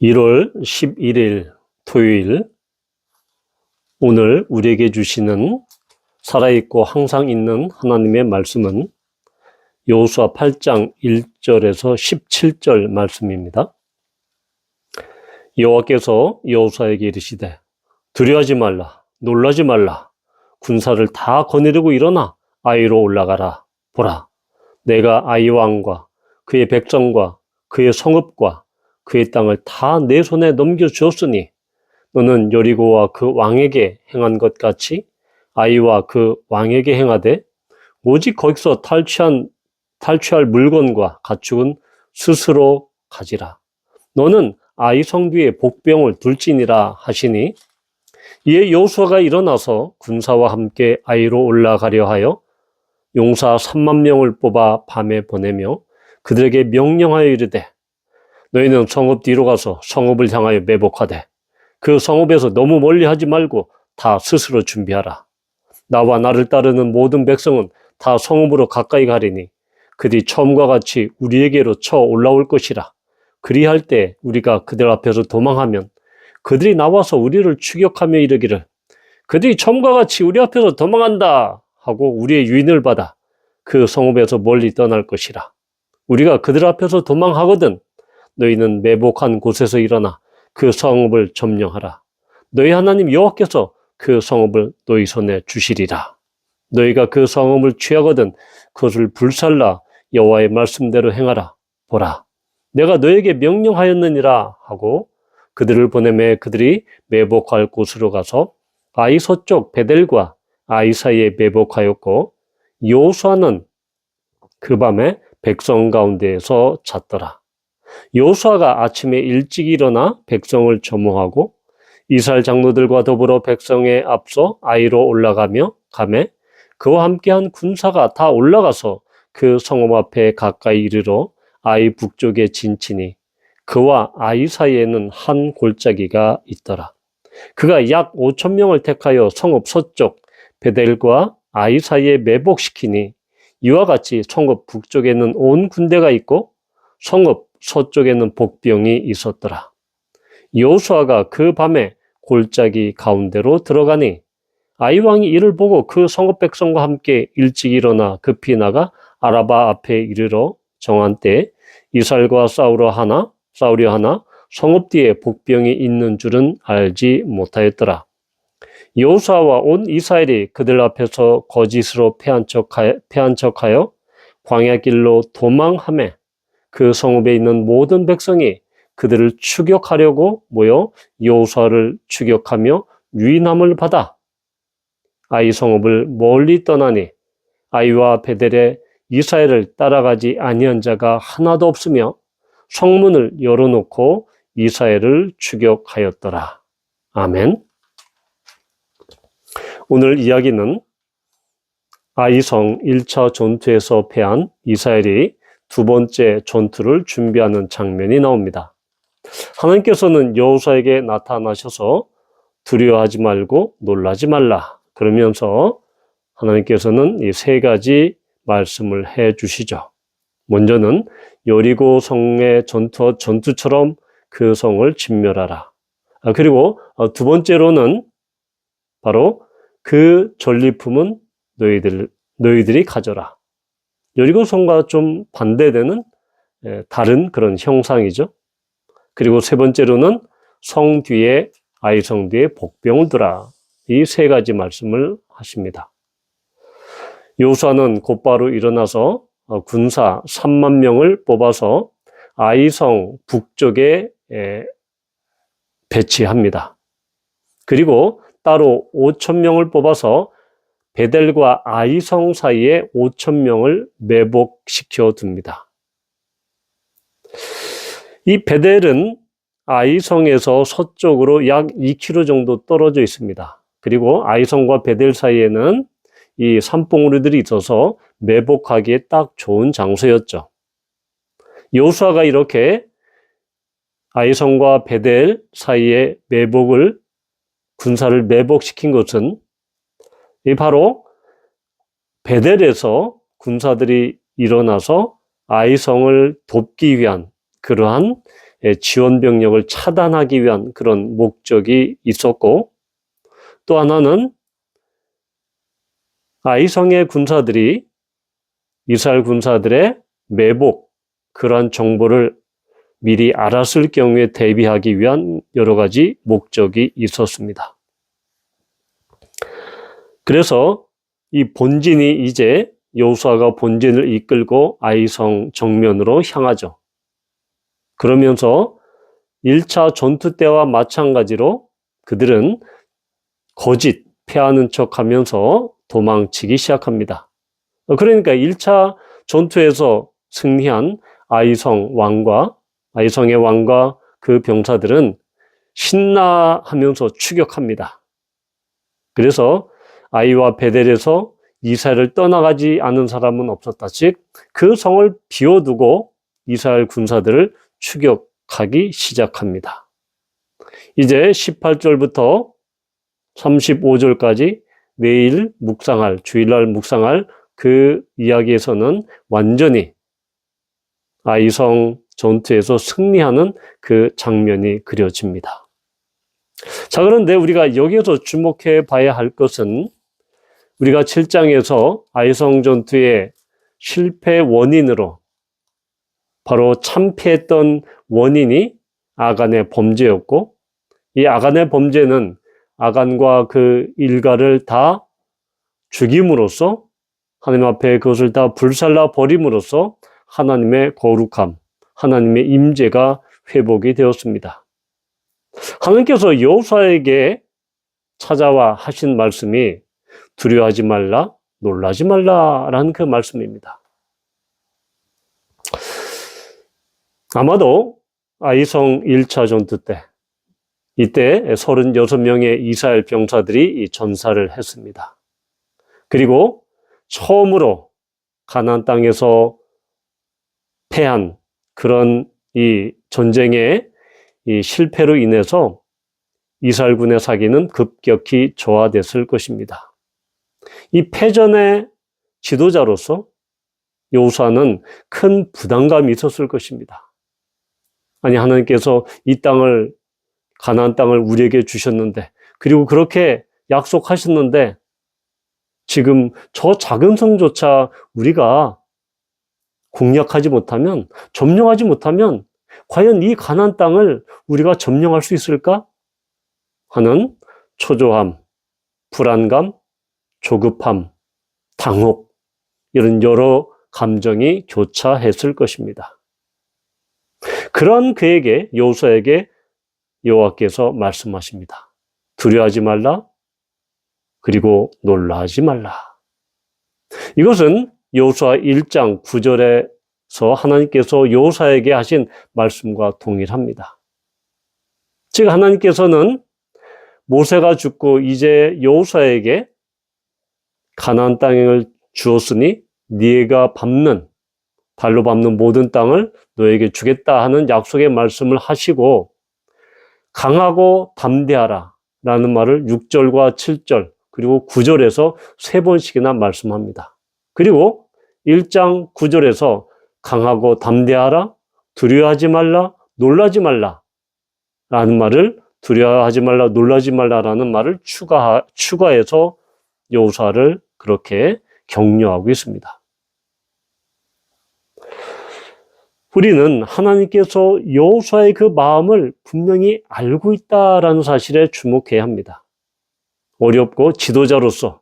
1월 11일 토요일 오늘 우리에게 주시는 살아있고 항상 있는 하나님의 말씀은 여호수아 8장 1절에서 17절 말씀입니다. 여호와께서 여호수아에게 이르시되 두려워하지 말라 놀라지 말라 군사를 다 거느리고 일어나 아이로 올라가라 보라 내가 아이 왕과 그의 백성과 그의 성읍과 그의 땅을 다 내 손에 넘겨주었으니 너는 여리고와 그 왕에게 행한 것 같이 아이와 그 왕에게 행하되 오직 거기서 탈취한 탈취할 물건과 가축은 스스로 가지라. 너는 아이 성뒤에 복병을 둘지니라 하시니 이에 여호수아가 일어나서 군사와 함께 아이로 올라가려 하여 용사 3만 명을 뽑아 밤에 보내며 그들에게 명령하여 이르되 너희는 성읍 뒤로 가서 성읍을 향하여 매복하되 그 성읍에서 너무 멀리 하지 말고 다 스스로 준비하라. 나와 나를 따르는 모든 백성은 다 성읍으로 가까이 가리니 그들이 처음과 같이 우리에게로 쳐 올라올 것이라. 그리할 때 우리가 그들 앞에서 도망하면 그들이 나와서 우리를 추격하며 이르기를 그들이 처음과 같이 우리 앞에서 도망한다 하고 우리의 유인을 받아 그 성읍에서 멀리 떠날 것이라. 우리가 그들 앞에서 도망하거든 너희는 매복한 곳에서 일어나 그 성읍을 점령하라. 너희 하나님 여호와께서 그 성읍을 너희 손에 주시리라. 너희가 그 성읍을 취하거든 그것을 불살라 여호와의 말씀대로 행하라. 보라, 내가 너에게 명령하였느니라 하고 그들을 보내매 그들이 매복할 곳으로 가서 아이 서쪽 베델과 아이 사이에 매복하였고 요수아는 그 밤에 백성 가운데에서 잤더라. 요수아가 아침에 일찍 일어나 백성을 점호하고 이스라엘 장로들과 더불어 백성에 앞서 아이로 올라가며 가매 그와 함께한 군사가 다 올라가서 그 성읍 앞에 가까이 이르러 아이 북쪽에 진치니 그와 아이 사이에는 한 골짜기가 있더라. 그가 약 5천 명을 택하여 성읍 서쪽 베델과 아이 사이에 매복시키니 이와 같이 성읍 북쪽에는 온 군대가 있고 성읍 서쪽에는 복병이 있었더라. 여호수아가 그 밤에 골짜기 가운데로 들어가니 아이 왕이 이를 보고 그 성읍 백성과 함께 일찍 일어나 급히 나가 아라바 앞에 이르러 정한 때 이스라엘과 싸우려 하나 싸우려 하나 성읍 뒤에 복병이 있는 줄은 알지 못하였더라. 여호수아와 온 이스라엘이 그들 앞에서 거짓으로 패한 척하여, 패한 척하여 광야 길로 도망함에 그 성읍에 있는 모든 백성이 그들을 추격하려고 모여 여호수아를 추격하며 유인함을 받아 아이 성읍을 멀리 떠나니 아이와 베델의 이스라엘을 따라가지 아니한 자가 하나도 없으며 성문을 열어놓고 이스라엘을 추격하였더라. 아멘. 오늘 이야기는 아이성 1차 전투에서 패한 이스라엘이 두 번째 전투를 준비하는 장면이 나옵니다. 하나님께서는 여호수아에게 나타나셔서 두려워하지 말고 놀라지 말라 그러면서 하나님께서는 이 세 가지 말씀을 해 주시죠. 먼저는 여리고 성의 전투, 전투처럼 그 성을 진멸하라. 아, 그리고 어, 두 번째로는 바로 그 전리품은 너희들, 너희들이 가져라. 성과 좀 반대되는 예, 다른 그런 형상이죠. 그리고 세 번째로는 성 뒤에 아이 성 뒤에 복병을 두라. 이 세 가지 말씀을 하십니다. 요수아는 곧바로 일어나서 어, 군사 3만 명을 뽑아서 아이성 북쪽에 배치합니다. 그리고 따로 5천 명을 뽑아서 베델과 아이성 사이에 5천 명을 매복시켜 둡니다. 이 베델은 아이성에서 서쪽으로 약 2km 정도 떨어져 있습니다. 그리고 아이성과 베델 사이에는 이 산봉우리들이 있어서 매복하기에 딱 좋은 장소였죠. 여수아가 이렇게 아이성과 베델 사이에 매복을 군사를 매복시킨 것은 이 바로 베델에서 군사들이 일어나서 아이성을 돕기 위한 그러한 지원 병력을 차단하기 위한 그런 목적이 있었고 또 하나는 아이성의 군사들이 이스라엘 군사들의 매복 그러한 정보를 미리 알았을 경우에 대비하기 위한 여러 가지 목적이 있었습니다. 그래서 이 본진이 이제 여호수아가 본진을 이끌고 아이성 정면으로 향하죠. 그러면서 1차 전투 때와 마찬가지로 그들은 거짓 패하는 척 하면서 도망치기 시작합니다. 그러니까 1차 전투에서 승리한 아이성 왕과 아이성의 왕과 그 병사들은 신나하면서 추격합니다. 그래서 아이와 베델에서 이스라엘을 떠나가지 않은 사람은 없었다. 즉, 그 성을 비워두고 이스라엘 군사들을 추격하기 시작합니다. 이제 18절부터 35절까지 내일 묵상할, 주일날 묵상할 그 이야기에서는 완전히 아이성 전투에서 승리하는 그 장면이 그려집니다. 자, 그런데 우리가 여기에서 주목해 봐야 할 것은 우리가 7장에서 아이성 전투의 실패 원인으로 바로 참패했던 원인이 아간의 범죄였고 이 아간의 범죄는 아간과 그 일가를 다 죽임으로써 하나님 앞에 그것을 다 불살라 버림으로써 하나님의 거룩함, 하나님의 임재가 회복이 되었습니다. 하나님께서 여호수아에게 찾아와 하신 말씀이 두려워하지 말라, 놀라지 말라라는 그 말씀입니다. 아마도 아이성 1차 전투 때 이때 36명의 이스라엘 병사들이 이 전사를 했습니다. 그리고 처음으로 가나안 땅에서 패한 그런 이 전쟁의 이 실패로 인해서 이스라엘 군의 사기는 급격히 저하됐을 것입니다. 이 패전의 지도자로서 여호수아는 큰 부담감이 있었을 것입니다. 아니 하나님께서 이 땅을 가나안 땅을 우리에게 주셨는데 그리고 그렇게 약속하셨는데 지금 저 작은 성조차 우리가 공략하지 못하면 점령하지 못하면 과연 이 가나안 땅을 우리가 점령할 수 있을까 하는 초조함, 불안감, 조급함, 당혹 이런 여러 감정이 교차했을 것입니다. 그런 그에게 여호수아에게 여호와께서 말씀하십니다. 두려워하지 말라. 그리고 놀라지 말라. 이것은 여호수아 1장 9절에서 하나님께서 여호수아에게 하신 말씀과 동일합니다. 즉 하나님께서는 모세가 죽고 이제 여호수아에게 가나안 땅을 주었으니 네가 밟는 발로 밟는 모든 땅을 너에게 주겠다 하는 약속의 말씀을 하시고 강하고 담대하라 라는 말을 6절과 7절 그리고 9절에서 세 번씩이나 말씀합니다. 그리고 1장 9절에서 강하고 담대하라, 두려워하지 말라, 놀라지 말라 라는 말을 두려워하지 말라, 놀라지 말라라는 말을 추가, 추가해서 여호사를 그렇게 격려하고 있습니다. 우리는 하나님께서 여호수아의 그 마음을 분명히 알고 있다라는 사실에 주목해야 합니다. 어렵고 지도자로서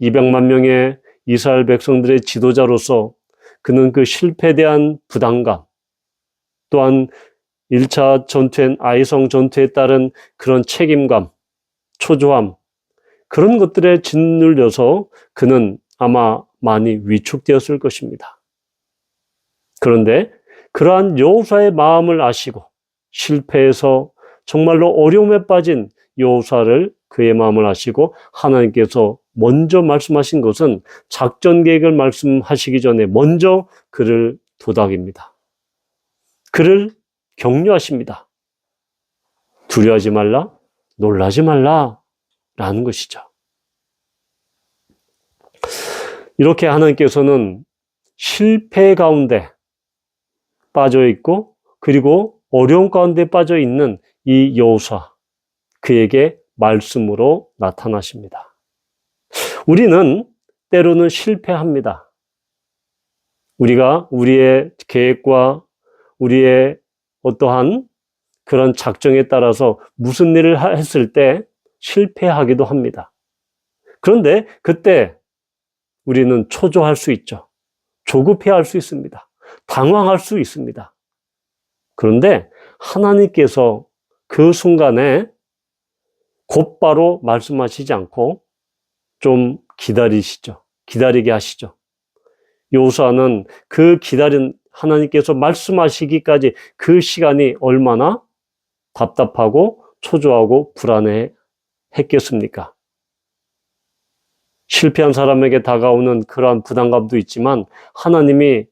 200만 명의 이스라엘 백성들의 지도자로서 그는 그 실패에 대한 부담감 또한 1차 전투엔 아이성 전투에 따른 그런 책임감, 초조함 그런 것들에 짓눌려서 그는 아마 많이 위축되었을 것입니다. 그런데 그러한 여호사의 마음을 아시고 실패해서 정말로 어려움에 빠진 여호사를 그의 마음을 아시고 하나님께서 먼저 말씀하신 것은 작전 계획을 말씀하시기 전에 먼저 그를 도닥입니다. 그를 격려하십니다. 두려워하지 말라, 놀라지 말라 라는 것이죠. 이렇게 하나님께서는 실패 가운데 빠져 있고 그리고 어려운 가운데 빠져 있는 이 여호수아 그에게 말씀으로 나타나십니다. 우리는 때로는 실패합니다. 우리가 우리의 계획과 우리의 어떠한 그런 작정에 따라서 무슨 일을 했을 때 실패하기도 합니다. 그런데 그때 우리는 초조할 수 있죠. 조급해 할 수 있습니다. 당황할 수 있습니다. 그런데 하나님께서 그 순간에 곧바로 말씀하시지 않고 좀 기다리시죠. 기다리게 하시죠. 요수아는 그 기다린 하나님께서 말씀하시기까지 그 시간이 얼마나 답답하고 초조하고 불안해 했겠습니까? 실패한 사람에게 다가오는 그러한 부담감도 있지만 하나님이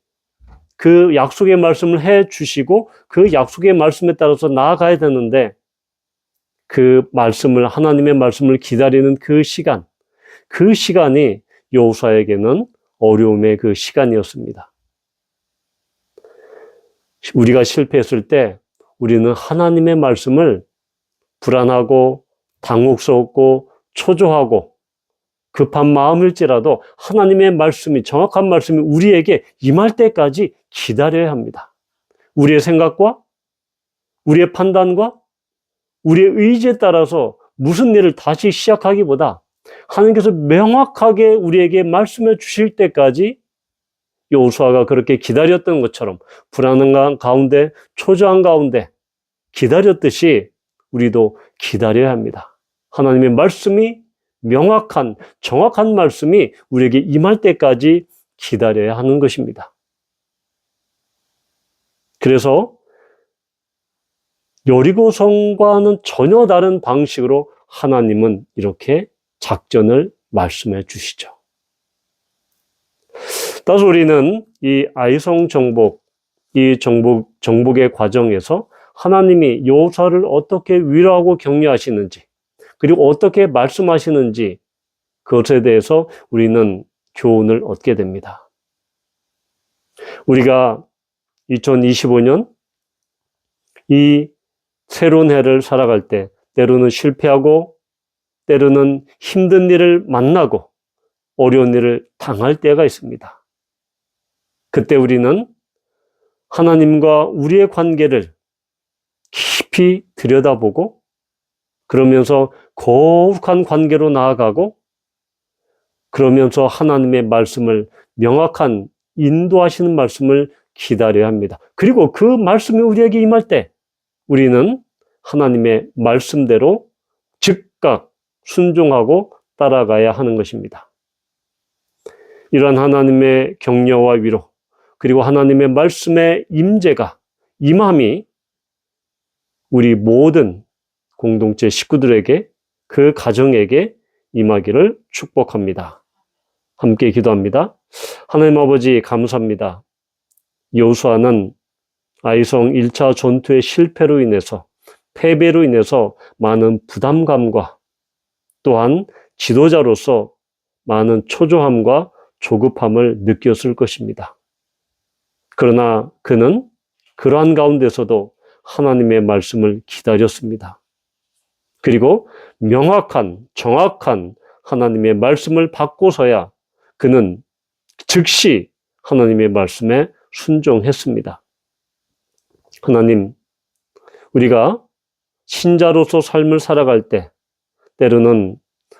그 약속의 말씀을 해 주시고 그 약속의 말씀에 따라서 나아가야 되는데 그 말씀을 하나님의 말씀을 기다리는 그 시간 그 시간이 여호수아에게는 어려움의 그 시간이었습니다. 우리가 실패했을 때 우리는 하나님의 말씀을 불안하고 당혹스럽고 초조하고 급한 마음일지라도 하나님의 말씀이 정확한 말씀이 우리에게 임할 때까지 기다려야 합니다. 우리의 생각과 우리의 판단과 우리의 의지에 따라서 무슨 일을 다시 시작하기보다 하나님께서 명확하게 우리에게 말씀해 주실 때까지 요수아가 그렇게 기다렸던 것처럼 불안한 가운데 초조한 가운데 기다렸듯이 우리도 기다려야 합니다. 하나님의 말씀이 명확한 정확한 말씀이 우리에게 임할 때까지 기다려야 하는 것입니다. 그래서 여리고성과는 전혀 다른 방식으로 하나님은 이렇게 작전을 말씀해 주시죠. 따라서 우리는 이 아이성 정복, 이 정복, 정복의 과정에서 하나님이 요사를 어떻게 위로하고 격려하시는지, 그리고 어떻게 말씀하시는지 그것에 대해서 우리는 교훈을 얻게 됩니다. 우리가 2025년 이 새로운 해를 살아갈 때 때로는 실패하고 때로는 힘든 일을 만나고 어려운 일을 당할 때가 있습니다. 그때 우리는 하나님과 우리의 관계를 깊이 들여다보고 그러면서 거룩한 관계로 나아가고 그러면서 하나님의 말씀을 명확한 인도하시는 말씀을 기다려야 합니다. 그리고 그 말씀이 우리에게 임할 때 우리는 하나님의 말씀대로 즉각 순종하고 따라가야 하는 것입니다. 이러한 하나님의 격려와 위로 그리고 하나님의 말씀의 임재가 임함이 우리 모든 공동체 식구들에게 그 가정에게 임하기를 축복합니다. 함께 기도합니다. 하나님 아버지 감사합니다. 여수아는 아이성 1차 전투의 실패로 인해서 패배로 인해서 많은 부담감과 또한 지도자로서 많은 초조함과 조급함을 느꼈을 것입니다. 그러나 그는 그러한 가운데서도 하나님의 말씀을 기다렸습니다. 그리고 명확한, 정확한 하나님의 말씀을 받고서야 그는 즉시 하나님의 말씀에 순종했습니다. 하나님, 우리가 신자로서 삶을 살아갈 때 때로는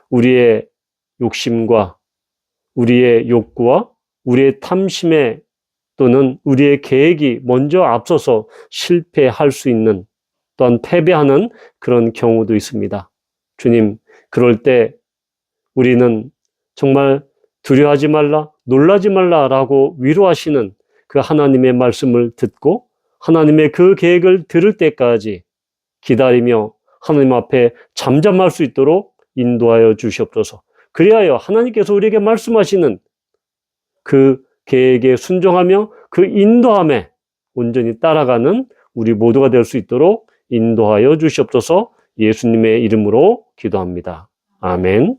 우리의 욕심과 우리의 욕구와 우리의 탐심에 또는 우리의 계획이 먼저 앞서서 실패할 수 있는 또한 패배하는 그런 경우도 있습니다. 주님, 그럴 때 우리는 정말 두려워하지 말라, 놀라지 말라라고 위로하시는 그 하나님의 말씀을 듣고 하나님의 그 계획을 들을 때까지 기다리며 하나님 앞에 잠잠할 수 있도록 인도하여 주시옵소서. 그리하여 하나님께서 우리에게 말씀하시는 그 계획에 순종하며 그 인도함에 온전히 따라가는 우리 모두가 될 수 있도록 인도하여 주시옵소서 예수님의 이름으로 기도합니다. 아멘.